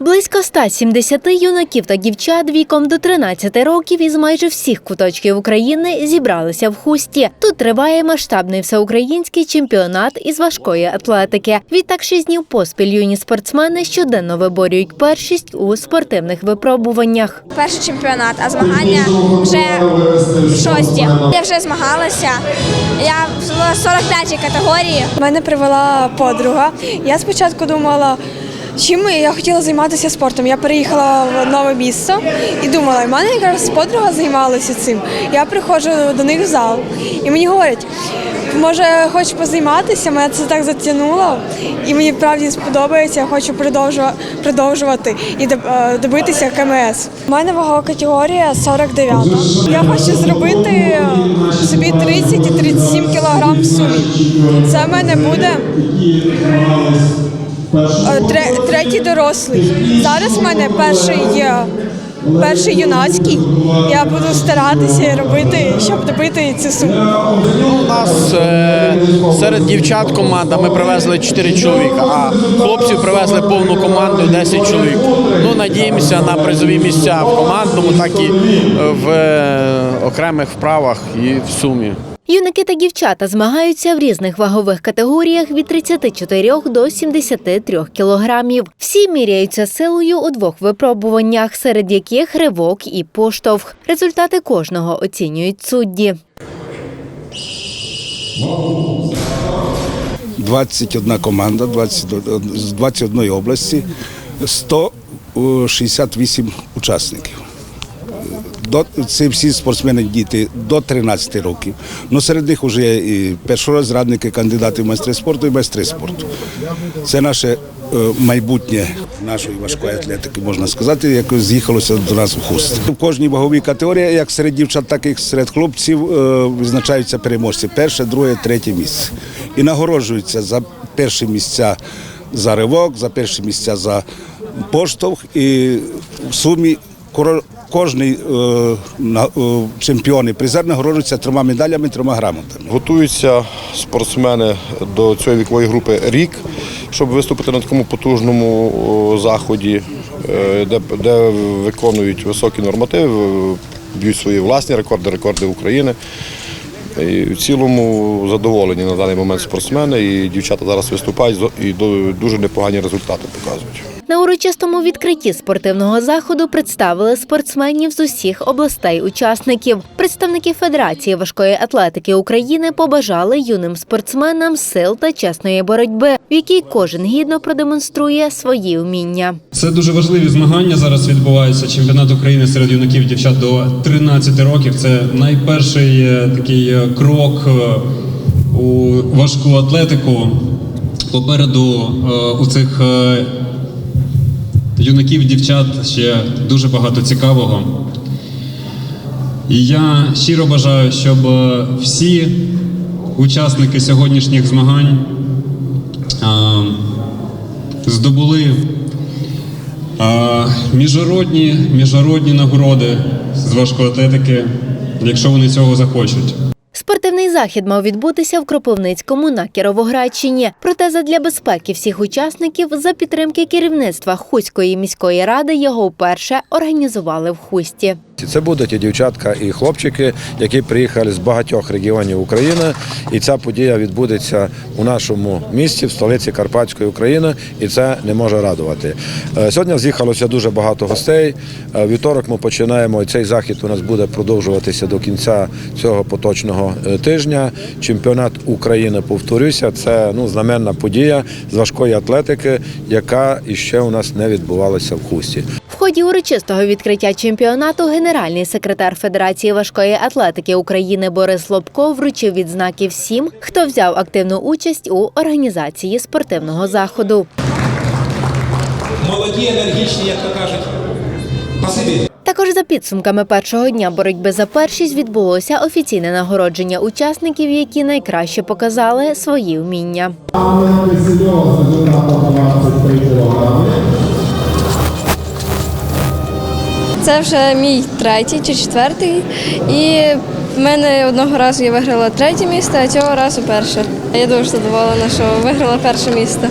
Близько 170 юнаків та дівчат віком до 13 років із майже всіх куточків України зібралися в хусті. Тут триває масштабний всеукраїнський чемпіонат із важкої атлетики. Відтак шість днів поспіль юні спортсмени щоденно виборюють першість у спортивних випробуваннях. перший чемпіонат, а змагання вже шості. Я вже змагалася. Я в 45 категорії. Мене привела подруга. Я спочатку думала, чим я хотіла займатися спортом. Я переїхала в нове місто і думала, в мене якраз подруга займалася цим. Я приходжу до них в зал, і мені говорять, може, хочеш позайматися? Мене це так затягнуло, і мені правді сподобається. Я хочу продовжувати і е, добитися КМС. У мене вагова категорія 49. Я хочу зробити собі 30 і 37 кілограм сумі. Це в мене буде третій дорослий. Зараз в мене перший. Перший юнацький. Я буду старатися робити, щоб добити цю суму. У нас е, серед дівчат команда ми привезли 4 чоловіка, а хлопців привезли повну команду 10 чоловік. Ну, надіємося на призові місця в командному, так і е, в е, окремих вправах і в сумі. Юнаки та дівчата змагаються в різних вагових категоріях від 34 до 73 кілограмів. Всі міряються силою у двох випробуваннях, серед яких ривок і поштовх. Результати кожного оцінюють судді. 21 команда 20, з 21 області, 168 учасників. До, це всі спортсмени діти до 13 років. Ну, серед них вже і першорозрядники, кандидати в майстри спорту і майстри спорту. Це наше е, майбутнє нашої важкої атлетики, можна сказати, яке з'їхалося до нас в хуст. В кожній ваговій категорії, як серед дівчат, так і серед хлопців, е, визначаються переможці. Перше, друге, третє місце. І нагороджуються за перші місця за ривок, за перші місця за поштовх. І в сумі кожний е, е, чемпіон і призер нагороджується трьома медалями, трьома грамотами. Готуються спортсмени до цієї вікової групи рік, щоб виступити на такому потужному заході, е, де, виконують високі нормативи, б'ють свої власні рекорди, рекорди України. І в цілому задоволені на даний момент спортсмени і дівчата зараз виступають і дуже непогані результати показують. На урочистому відкритті спортивного заходу представили спортсменів з усіх областей учасників. Представники Федерації важкої атлетики України побажали юним спортсменам сил та чесної боротьби, в якій кожен гідно продемонструє свої вміння. Це дуже важливі змагання зараз відбуваються. Чемпіонат України серед юнаків дівчат до 13 років. Це найперший е, такий е, крок е, у важку атлетику. Попереду у цих юнаків дівчат ще дуже багато цікавого. І я щиро бажаю, щоб е, всі учасники сьогоднішніх змагань е, здобули а, міжнародні, міжнародні нагороди з важкої атлетики, якщо вони цього захочуть. Спортивний захід мав відбутися в Кропивницькому на Кіровоградщині. Проте задля безпеки всіх учасників за підтримки керівництва Хуської міської ради його вперше організували в Хусті. Це будуть і дівчатка, і хлопчики, які приїхали з багатьох регіонів України. І ця подія відбудеться у нашому місті, в столиці Карпатської України, і це не може радувати. Е, Сьогодні з'їхалося дуже багато гостей. Е, Вівторок ми починаємо. і Цей захід у нас буде продовжуватися до кінця цього поточного е, тижня. Чемпіонат України, повторюся, це ну знаменна подія з важкої атлетики, яка іще у нас не відбувалася в хусті. Ході урочистого відкриття чемпіонату генеральний секретар Федерації важкої атлетики України Борис Лобко вручив відзнаки всім, хто взяв активну участь у організації спортивного заходу. молоді, енергічні, як то кажуть. Спасибі. Також за підсумками першого дня боротьби за першість відбулося офіційне нагородження учасників, які найкраще показали свої вміння. Це вже мій третій чи четвертий. І в мене одного разу я виграла третє місце, а цього разу перше. Я дуже задоволена, що виграла перше місце.